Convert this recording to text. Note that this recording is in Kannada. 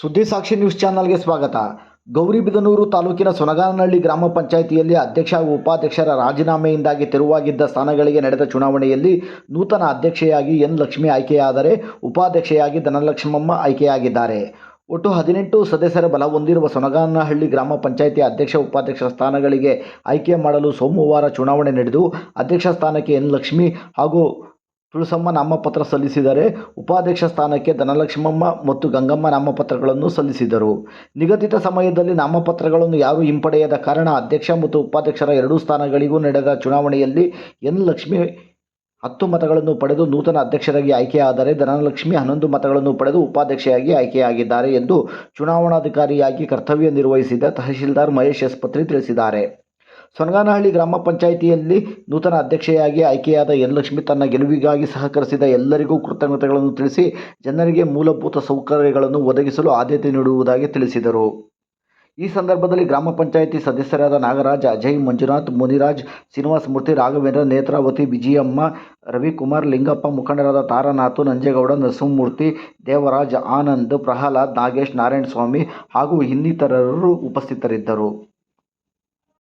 ಸುದ್ದಿ ಸಾಕ್ಷಿ ನ್ಯೂಸ್ ಚಾನಲ್ಗೆ ಸ್ವಾಗತ. ಗೌರಿಬಿದನೂರು ತಾಲೂಕಿನ ಸೊನಗಾನಹಳ್ಳಿ ಗ್ರಾಮ ಪಂಚಾಯಿತಿಯಲ್ಲಿ ಅಧ್ಯಕ್ಷ ಹಾಗೂ ಉಪಾಧ್ಯಕ್ಷರ ರಾಜೀನಾಮೆಯಿಂದಾಗಿ ತೆರವಾಗಿದ್ದ ಸ್ಥಾನಗಳಿಗೆ ನಡೆದ ಚುನಾವಣೆಯಲ್ಲಿ ನೂತನ ಅಧ್ಯಕ್ಷೆಯಾಗಿ ಎನ್ ಲಕ್ಷ್ಮಿ ಆಯ್ಕೆಯಾದರೆ ಉಪಾಧ್ಯಕ್ಷೆಯಾಗಿ ಧನಲಕ್ಷ್ಮಮ್ಮ ಆಯ್ಕೆಯಾಗಿದ್ದಾರೆ. ಒಟ್ಟು ಹದಿನೆಂಟು ಸದಸ್ಯರ ಬಲ ಹೊಂದಿರುವ ಸೊನಗಾನಹಳ್ಳಿ ಗ್ರಾಮ ಪಂಚಾಯಿತಿ ಅಧ್ಯಕ್ಷ, ಉಪಾಧ್ಯಕ್ಷ ಸ್ಥಾನಗಳಿಗೆ ಆಯ್ಕೆ ಮಾಡಲು ಸೋಮವಾರ ಚುನಾವಣೆ ನಡೆದು, ಅಧ್ಯಕ್ಷ ಸ್ಥಾನಕ್ಕೆ ಎನ್ ಲಕ್ಷ್ಮಿ ಹಾಗೂ ತುಳಸಮ್ಮ ನಾಮಪತ್ರ ಸಲ್ಲಿಸಿದರೆ ಉಪಾಧ್ಯಕ್ಷ ಸ್ಥಾನಕ್ಕೆ ಧನಲಕ್ಷ್ಮಮ್ಮ ಮತ್ತು ಗಂಗಮ್ಮ ನಾಮಪತ್ರಗಳನ್ನು ಸಲ್ಲಿಸಿದರು. ನಿಗದಿತ ಸಮಯದಲ್ಲಿ ನಾಮಪತ್ರಗಳನ್ನು ಯಾರೂ ಹಿಂಪಡೆಯದ ಕಾರಣ ಅಧ್ಯಕ್ಷ ಮತ್ತು ಉಪಾಧ್ಯಕ್ಷರ ಎರಡೂ ಸ್ಥಾನಗಳಿಗೂ ನಡೆದ ಚುನಾವಣೆಯಲ್ಲಿ ಎನ್ ಲಕ್ಷ್ಮಿ ಹತ್ತು ಮತಗಳನ್ನು ಪಡೆದು ನೂತನ ಅಧ್ಯಕ್ಷರಾಗಿ ಆಯ್ಕೆಯಾದರೆ ಧನಲಕ್ಷ್ಮಿ ಹನ್ನೊಂದು ಮತಗಳನ್ನು ಪಡೆದು ಉಪಾಧ್ಯಕ್ಷೆಯಾಗಿ ಆಯ್ಕೆಯಾಗಿದ್ದಾರೆ ಎಂದು ಚುನಾವಣಾಧಿಕಾರಿಯಾಗಿ ಕರ್ತವ್ಯ ನಿರ್ವಹಿಸಿದ ತಹಶೀಲ್ದಾರ್ ಮಹೇಶ್ ಎಸ್ ತಿಳಿಸಿದ್ದಾರೆ. ಸೊನಗಾನಹಳ್ಳಿ ಗ್ರಾಮ ಪಂಚಾಯಿತಿಯಲ್ಲಿ ನೂತನ ಅಧ್ಯಕ್ಷೆಯಾಗಿ ಆಯ್ಕೆಯಾದ ಎನ್ ಲಕ್ಷ್ಮಿ ತನ್ನ ಗೆಲುವಿಗಾಗಿ ಸಹಕರಿಸಿದ ಎಲ್ಲರಿಗೂ ಕೃತಜ್ಞತೆಗಳನ್ನು ತಿಳಿಸಿ ಜನರಿಗೆ ಮೂಲಭೂತ ಸೌಕರ್ಯಗಳನ್ನು ಒದಗಿಸಲು ಆದ್ಯತೆ ನೀಡುವುದಾಗಿ ತಿಳಿಸಿದರು. ಈ ಸಂದರ್ಭದಲ್ಲಿ ಗ್ರಾಮ ಪಂಚಾಯಿತಿ ಸದಸ್ಯರಾದ ನಾಗರಾಜ್, ಅಜಯ್, ಮಂಜುನಾಥ್, ಮುನಿರಾಜ್, ಶ್ರೀನಿವಾಸ ಮೂರ್ತಿ, ರಾಘವೇಂದ್ರ ನೇತ್ರಾವತಿ, ವಿಜಯಮ್ಮ, ರವಿಕುಮಾರ್, ಲಿಂಗಪ್ಪ ಮುಖಂಡರಾದ ತಾರನಾಥು, ನಂಜೇಗೌಡ, ನರಸಿಂಹಮೂರ್ತಿ, ದೇವರಾಜ್, ಆನಂದ್, ಪ್ರಹ್ಲಾದ್, ನಾಗೇಶ್, ನಾರಾಯಣಸ್ವಾಮಿ ಹಾಗೂ ಇನ್ನಿತರರು ಉಪಸ್ಥಿತರಿದ್ದರು.